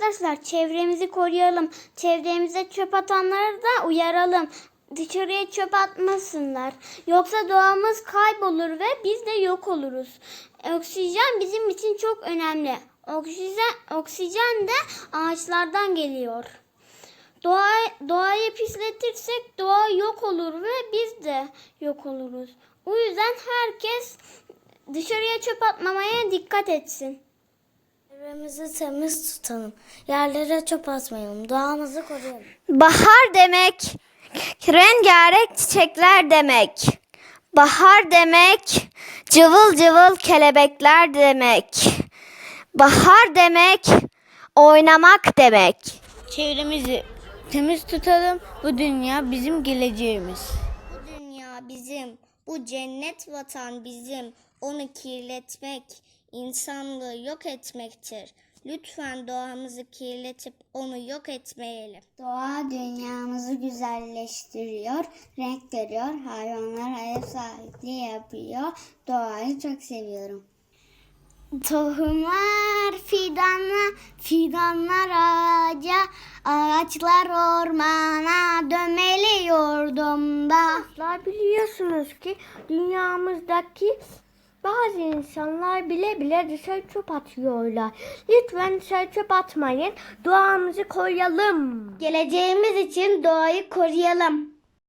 arkadaşlar çevremizi koruyalım. Çevremize çöp atanları da uyaralım. Dışarıya çöp atmasınlar. Yoksa doğamız kaybolur ve biz de yok oluruz. Oksijen bizim için çok önemli. Oksijen, oksijen de ağaçlardan geliyor. Doğa, doğayı pisletirsek doğa yok olur ve biz de yok oluruz. O yüzden herkes dışarıya çöp atmamaya dikkat etsin. Çevremizi temiz tutalım. Yerlere çöp atmayalım. Doğamızı koruyalım. Bahar demek rengarenk çiçekler demek. Bahar demek cıvıl cıvıl kelebekler demek. Bahar demek oynamak demek. Çevremizi temiz tutalım. Bu dünya bizim geleceğimiz. Bu dünya bizim, bu cennet vatan bizim. Onu kirletmek, insanlığı yok etmektir. Lütfen doğamızı kirletip onu yok etmeyelim. Doğa dünyamızı güzelleştiriyor, renk veriyor, hayvanlara ev sahipliği yapıyor. Doğayı çok seviyorum. Tohumlar fidana, fidanlar ağaca, ağaçlar ormana dömeliyordum da. Arkadaşlar biliyorsunuz ki dünyamızdaki bazı insanlar bile bile dışarı çöp atıyorlar. Lütfen dışarı çöp atmayın. Doğamızı koruyalım. Geleceğimiz için doğayı koruyalım.